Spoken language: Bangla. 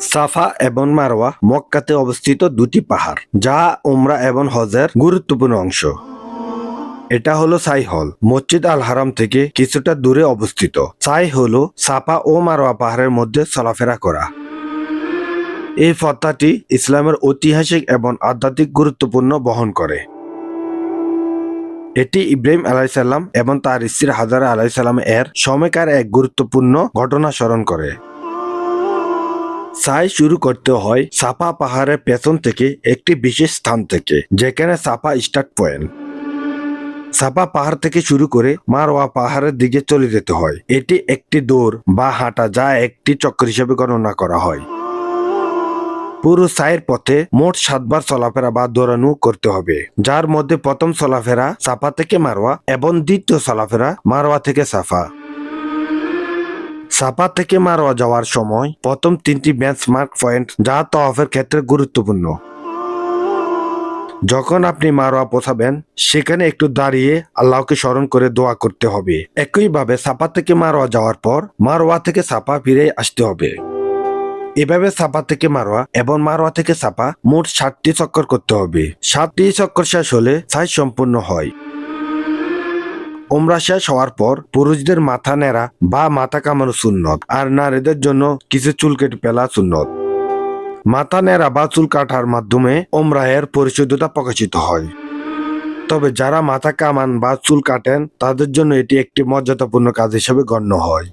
সাফা এবং মারওয়া মক্কাতে অবস্থিত দুটি পাহাড়, যা উমরা এবং হজের গুরুত্বপূর্ণ অংশ। এটা হলো সাই হল মসজিদ আল হারাম থেকে কিছুটা দূরে অবস্থিত। সাই হলো সাফা ও মারওয়া পাহাড়ের মধ্যে চলাফেরা করা। এই ফত্তাটি ইসলামের ঐতিহাসিক এবং আধ্যাত্মিক গুরুত্বপূর্ণ বহন করে। এটি ইব্রাহিম আলাইসাল্লাম এবং তার স্ত্রী হাজারা আলাইসাল্লাম এর সময়কার এক গুরুত্বপূর্ণ ঘটনা স্মরণ করে। সাই শুরু করতে হয় সাপা পাহাড়ের পেছন থেকে একটি বিশেষ স্থান থেকে, যেখানে সাপা স্টার্ট পয়েন্ট সাপা পাহাড় থেকে শুরু করে মারওয়া পাহাড়ের দিকে চলে যেতে হয়। এটি একটি দৌড় বা হাঁটা যা একটি চক্র হিসেবে গণনা করা হয়। পুরো সাইয়ের পথে মোট সাতবার চলাফেরা বা দৌড়ানো করতে হবে, যার মধ্যে প্রথম চলাফেরা সাফা থেকে মারোয়া এবং দ্বিতীয় চলাফেরা মারোয়া থেকে সাফা সাফা থেকে মারোয়া যাওয়ার সময় প্রথম তিনটি বেঞ্চমার্ক পয়েন্ট যা তওয়াফের ক্ষেত্রে গুরুত্বপূর্ণ। যখন আপনি মারোয়া পৌঁছাবেন সেখানে একটু দাঁড়িয়ে আল্লাহকে স্মরণ করে দোয়া করতে হবে। একইভাবে সাপা থেকে মারোয়া যাওয়ার পর মারোয়া থেকে সাপা ফিরে আসতে হবে। এভাবে সাপা থেকে মারোয়া এবং মারোয়া থেকে সাপা মোট ষাটটি চক্কর করতে হবে। সাতটি চক্কর শেষ হলে সাইজ সম্পূর্ণ হয়। ওমরা শেষ হওয়ার পর পুরুষদের মাথা নেড়া বা মাথা কামানো সুন্নত আর নারীদের জন্য কিছু চুল কেটে ফেলা সুন্নত। মাথা নেড়া বা চুল কাটার মাধ্যমে ওমরাহের পরিশুদ্ধতা প্রকাশিত হয়। তবে যারা মাথা কামান বা চুল কাটেন, তাদের জন্য এটি একটি মর্যাদাপূর্ণ কাজ হিসেবে গণ্য হয়।